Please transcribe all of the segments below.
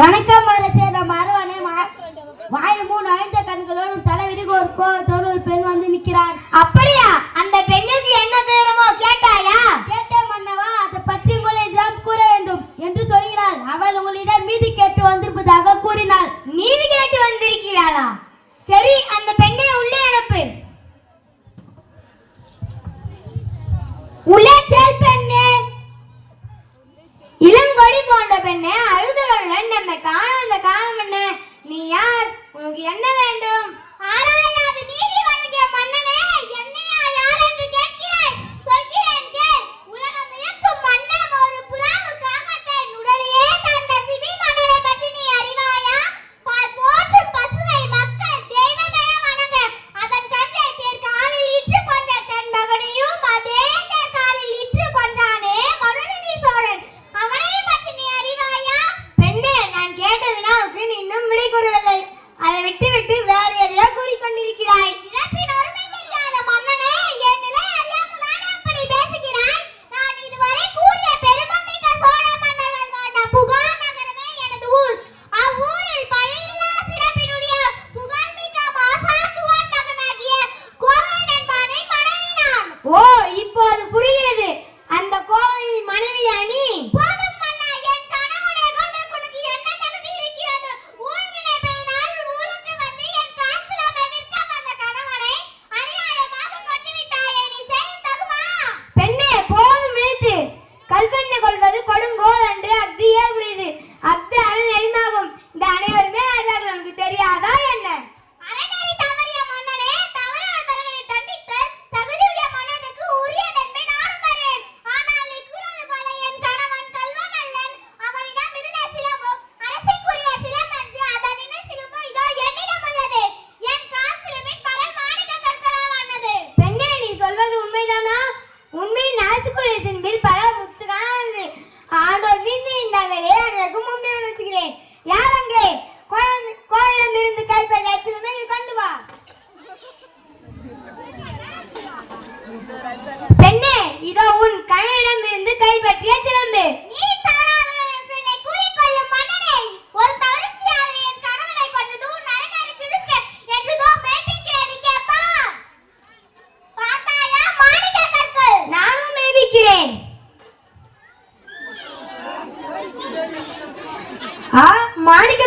வணக்கம் மரத்தே நம்ம அருவானே வாயில் மூணு அழுத்த கண்களோடு தலைவிரிக்கு ஒரு கோலத்தோடு ஒரு பெண் வந்து நிற்கிறார். அப்படியா? அந்த பெண்ணுக்கு என்ன தெரியுமோ கேட்டாயா? கேட்டேன் மன்னவா அதை பற்றி உங்களிடம் கூற வேண்டும் என்று சொல்கிறாள். அவள் உங்களிடம் மீதி கேட்டு வந்திருப்பதாக கூறினாள். நீதி கேட்டு வந்திருக்கிறாளா? சரி அந்த பெண்ணை உள்ளே உனக்கு என்ன வேண்டும்?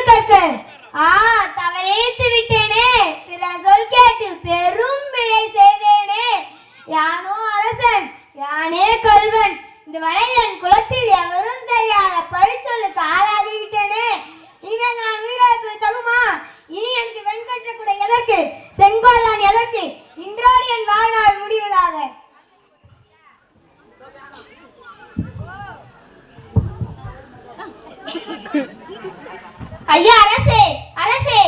தக்க ஆ தவறேத்து விட்டேனே. பிற சொல் கேட்டு பெரும் பிழை செய்தேனே. யானோ அரசன் யானே கல்வன் இதுவரை என் குலத்தில் எவரும் செய்யாத பழிச்சொல்லுக்கு ஆளாகி விட்டேனே இனிமேல் நான் உயிரிழப்பு தகுமா இனி எனக்கு வெண்கட்ட கூட எதற்கு? செங்கோதான் எதற்கு? இன்றோடு என் வாழ்நாள் முடிவதாக. Thank you. अरे अरे से अरे से